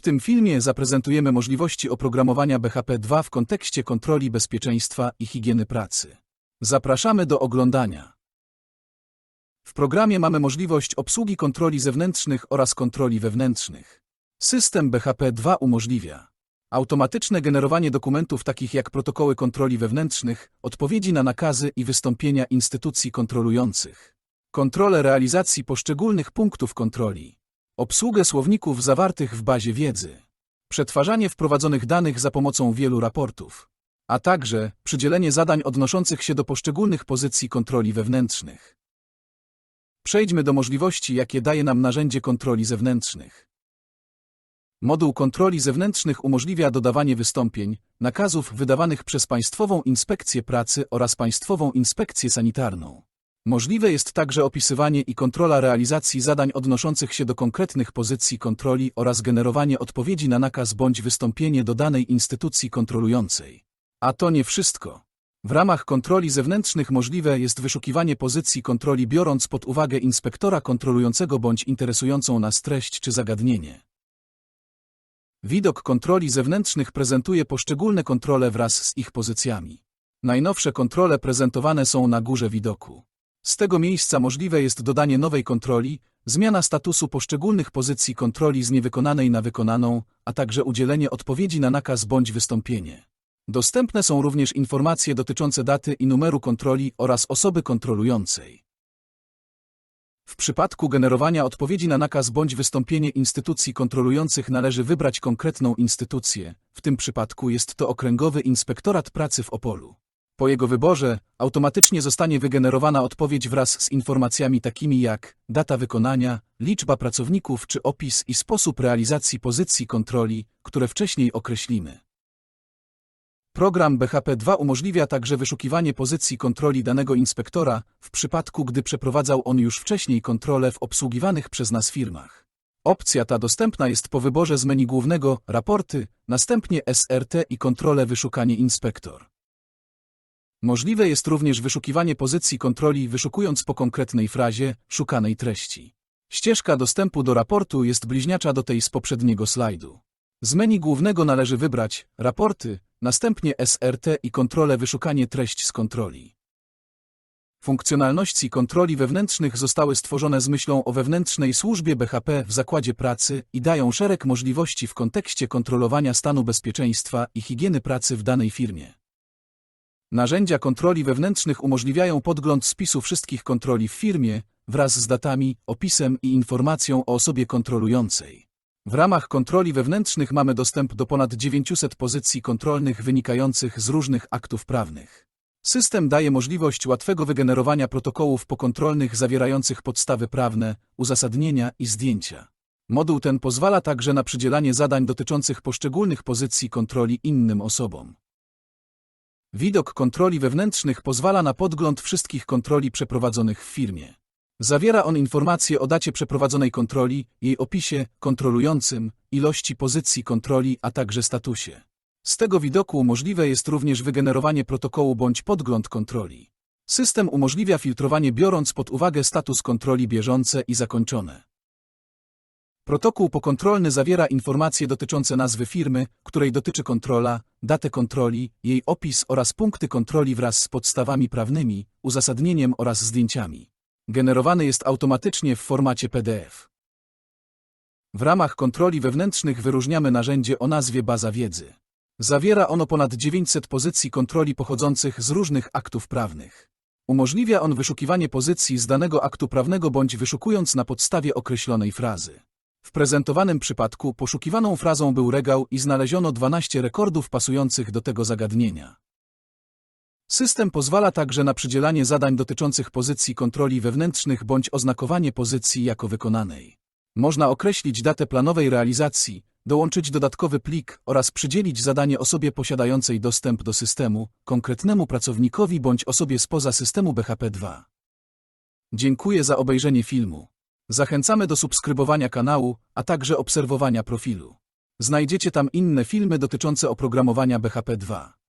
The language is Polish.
W tym filmie zaprezentujemy możliwości oprogramowania BHP2 w kontekście kontroli bezpieczeństwa i higieny pracy. Zapraszamy do oglądania. W programie mamy możliwość obsługi kontroli zewnętrznych oraz kontroli wewnętrznych. System BHP2 umożliwia automatyczne generowanie dokumentów takich jak protokoły kontroli wewnętrznych, odpowiedzi na nakazy i wystąpienia instytucji kontrolujących, kontrolę realizacji poszczególnych punktów kontroli, obsługę słowników zawartych w bazie wiedzy, przetwarzanie wprowadzonych danych za pomocą wielu raportów, a także przydzielenie zadań odnoszących się do poszczególnych pozycji kontroli wewnętrznych. Przejdźmy do możliwości, jakie daje nam narzędzie kontroli zewnętrznych. Moduł kontroli zewnętrznych umożliwia dodawanie wystąpień, nakazów wydawanych przez Państwową Inspekcję Pracy oraz Państwową Inspekcję Sanitarną. Możliwe jest także opisywanie i kontrola realizacji zadań odnoszących się do konkretnych pozycji kontroli oraz generowanie odpowiedzi na nakaz bądź wystąpienie do danej instytucji kontrolującej. A to nie wszystko. W ramach kontroli zewnętrznych możliwe jest wyszukiwanie pozycji kontroli biorąc pod uwagę inspektora kontrolującego bądź interesującą nas treść czy zagadnienie. Widok kontroli zewnętrznych prezentuje poszczególne kontrole wraz z ich pozycjami. Najnowsze kontrole prezentowane są na górze widoku. Z tego miejsca możliwe jest dodanie nowej kontroli, zmiana statusu poszczególnych pozycji kontroli z niewykonanej na wykonaną, a także udzielenie odpowiedzi na nakaz bądź wystąpienie. Dostępne są również informacje dotyczące daty i numeru kontroli oraz osoby kontrolującej. W przypadku generowania odpowiedzi na nakaz bądź wystąpienie instytucji kontrolujących należy wybrać konkretną instytucję, w tym przypadku jest to Okręgowy Inspektorat Pracy w Opolu. Po jego wyborze automatycznie zostanie wygenerowana odpowiedź wraz z informacjami takimi jak data wykonania, liczba pracowników czy opis i sposób realizacji pozycji kontroli, które wcześniej określimy. Program BHP2 umożliwia także wyszukiwanie pozycji kontroli danego inspektora w przypadku, gdy przeprowadzał on już wcześniej kontrole w obsługiwanych przez nas firmach. Opcja ta dostępna jest po wyborze z menu głównego Raporty, następnie SRT i kontrolę Wyszukanie inspektor. Możliwe jest również wyszukiwanie pozycji kontroli wyszukując po konkretnej frazie szukanej treści. Ścieżka dostępu do raportu jest bliźniacza do tej z poprzedniego slajdu. Z menu głównego należy wybrać Raporty, następnie SRT i kontrolę Wyszukanie treść z kontroli. Funkcjonalności kontroli wewnętrznych zostały stworzone z myślą o wewnętrznej służbie BHP w zakładzie pracy i dają szereg możliwości w kontekście kontrolowania stanu bezpieczeństwa i higieny pracy w danej firmie. Narzędzia kontroli wewnętrznych umożliwiają podgląd spisu wszystkich kontroli w firmie wraz z datami, opisem i informacją o osobie kontrolującej. W ramach kontroli wewnętrznych mamy dostęp do ponad 900 pozycji kontrolnych wynikających z różnych aktów prawnych. System daje możliwość łatwego wygenerowania protokołów pokontrolnych zawierających podstawy prawne, uzasadnienia i zdjęcia. Moduł ten pozwala także na przydzielanie zadań dotyczących poszczególnych pozycji kontroli innym osobom. Widok kontroli wewnętrznych pozwala na podgląd wszystkich kontroli przeprowadzonych w firmie. Zawiera on informacje o dacie przeprowadzonej kontroli, jej opisie, kontrolującym, ilości pozycji kontroli, a także statusie. Z tego widoku możliwe jest również wygenerowanie protokołu bądź podgląd kontroli. System umożliwia filtrowanie biorąc pod uwagę status kontroli bieżące i zakończone. Protokół pokontrolny zawiera informacje dotyczące nazwy firmy, której dotyczy kontrola, datę kontroli, jej opis oraz punkty kontroli wraz z podstawami prawnymi, uzasadnieniem oraz zdjęciami. Generowany jest automatycznie w formacie PDF. W ramach kontroli wewnętrznych wyróżniamy narzędzie o nazwie Baza Wiedzy. Zawiera ono ponad 900 pozycji kontroli pochodzących z różnych aktów prawnych. Umożliwia on wyszukiwanie pozycji z danego aktu prawnego bądź wyszukując na podstawie określonej frazy. W prezentowanym przypadku poszukiwaną frazą był regał i znaleziono 12 rekordów pasujących do tego zagadnienia. System pozwala także na przydzielanie zadań dotyczących pozycji kontroli wewnętrznych bądź oznakowanie pozycji jako wykonanej. Można określić datę planowej realizacji, dołączyć dodatkowy plik oraz przydzielić zadanie osobie posiadającej dostęp do systemu, konkretnemu pracownikowi bądź osobie spoza systemu BHP2. Dziękuję za obejrzenie filmu. Zachęcamy do subskrybowania kanału, a także obserwowania profilu. Znajdziecie tam inne filmy dotyczące oprogramowania BHP2.